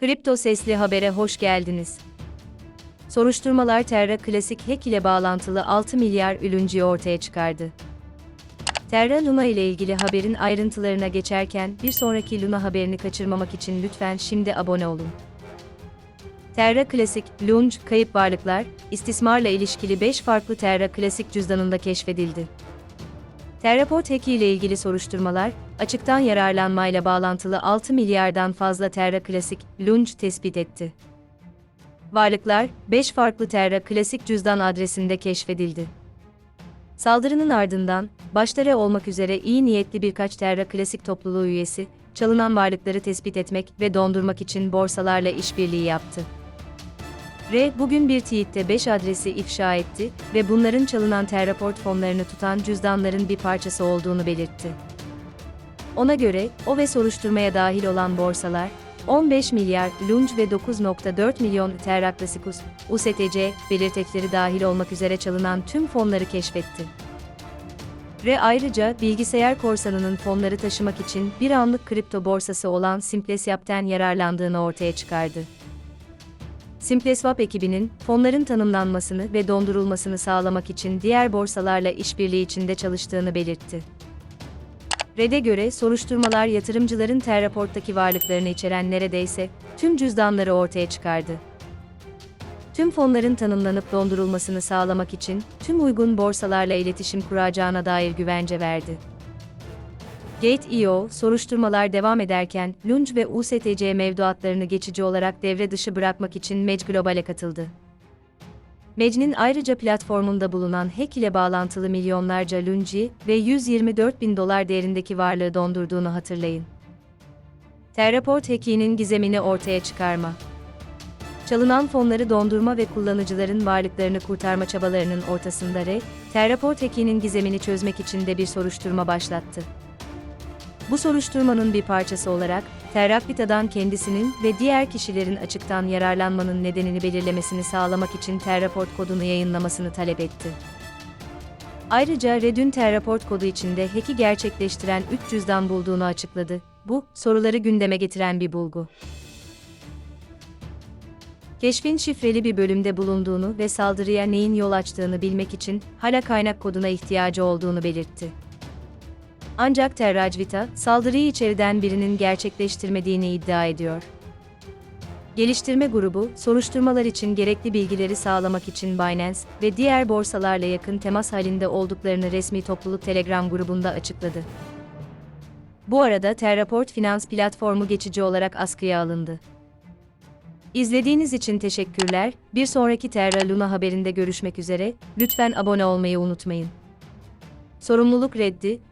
Kripto Sesli Haber'e hoş geldiniz. Soruşturmalar Terra Klasik hack ile bağlantılı 6 milyar ülüncüyü ortaya çıkardı. Terra Luna ile ilgili haberin ayrıntılarına geçerken bir sonraki Luna haberini kaçırmamak için lütfen şimdi abone olun. Terra Klasik, Lunge, kayıp varlıklar, istismarla ilişkili 5 farklı Terra Klasik cüzdanında keşfedildi. Terraport hacki ile ilgili soruşturmalar, açıktan yararlanmayla bağlantılı 6 milyardan fazla Terra Klasik, Lunge tespit etti. Varlıklar, 5 farklı Terra Klasik cüzdan adresinde keşfedildi. Saldırının ardından, başta olmak üzere iyi niyetli birkaç Terra Klasik topluluğu üyesi, çalınan varlıkları tespit etmek ve dondurmak için borsalarla işbirliği yaptı. R bugün bir tweette 5 adresi ifşa etti ve bunların çalınan Terraport fonlarını tutan cüzdanların bir parçası olduğunu belirtti. Ona göre, o ve soruşturmaya dahil olan borsalar, 15 milyar Lunge ve 9.4 milyon Terra Classicus, USTC belirtekleri dahil olmak üzere çalınan tüm fonları keşfetti. R ayrıca bilgisayar korsanının fonları taşımak için bir anlık kripto borsası olan Simpleswap'ten yararlandığını ortaya çıkardı. Simpleswap ekibinin fonların tanımlanmasını ve dondurulmasını sağlamak için diğer borsalarla işbirliği içinde çalıştığını belirtti. Red'e göre soruşturmalar yatırımcıların Terraport'taki varlıklarını içeren neredeyse tüm cüzdanları ortaya çıkardı. Tüm fonların tanımlanıp dondurulmasını sağlamak için tüm uygun borsalarla iletişim kuracağına dair güvence verdi. Gate.io, soruşturmalar devam ederken, Lunge ve USTC mevduatlarını geçici olarak devre dışı bırakmak için Mec Global'e katıldı. Mec'nin ayrıca platformunda bulunan hack ile bağlantılı milyonlarca Lungi ve 124 bin dolar değerindeki varlığı dondurduğunu hatırlayın. Terraport hackinin gizemini ortaya çıkarma. Çalınan fonları dondurma ve kullanıcıların varlıklarını kurtarma çabalarının ortasında R, Terraport hackinin gizemini çözmek için de bir soruşturma başlattı. Bu soruşturmanın bir parçası olarak, Terrakvita'dan kendisinin ve diğer kişilerin açıktan yararlanmanın nedenini belirlemesini sağlamak için Terraport kodunu yayınlamasını talep etti. Ayrıca Red'ün Terraport kodu içinde hack'i gerçekleştiren 3 cüzdan bulduğunu açıkladı. Bu, soruları gündeme getiren bir bulgu. Keşfin şifreli bir bölümde bulunduğunu ve saldırıya neyin yol açtığını bilmek için hala kaynak koduna ihtiyacı olduğunu belirtti. Ancak Terracvita, saldırıyı içeriden birinin gerçekleştirmediğini iddia ediyor. Geliştirme grubu, soruşturmalar için gerekli bilgileri sağlamak için Binance ve diğer borsalarla yakın temas halinde olduklarını resmi topluluk Telegram grubunda açıkladı. Bu arada Terraport Finans platformu geçici olarak askıya alındı. İzlediğiniz için teşekkürler. Bir sonraki Terra Luna haberinde görüşmek üzere. Lütfen abone olmayı unutmayın. Sorumluluk reddi,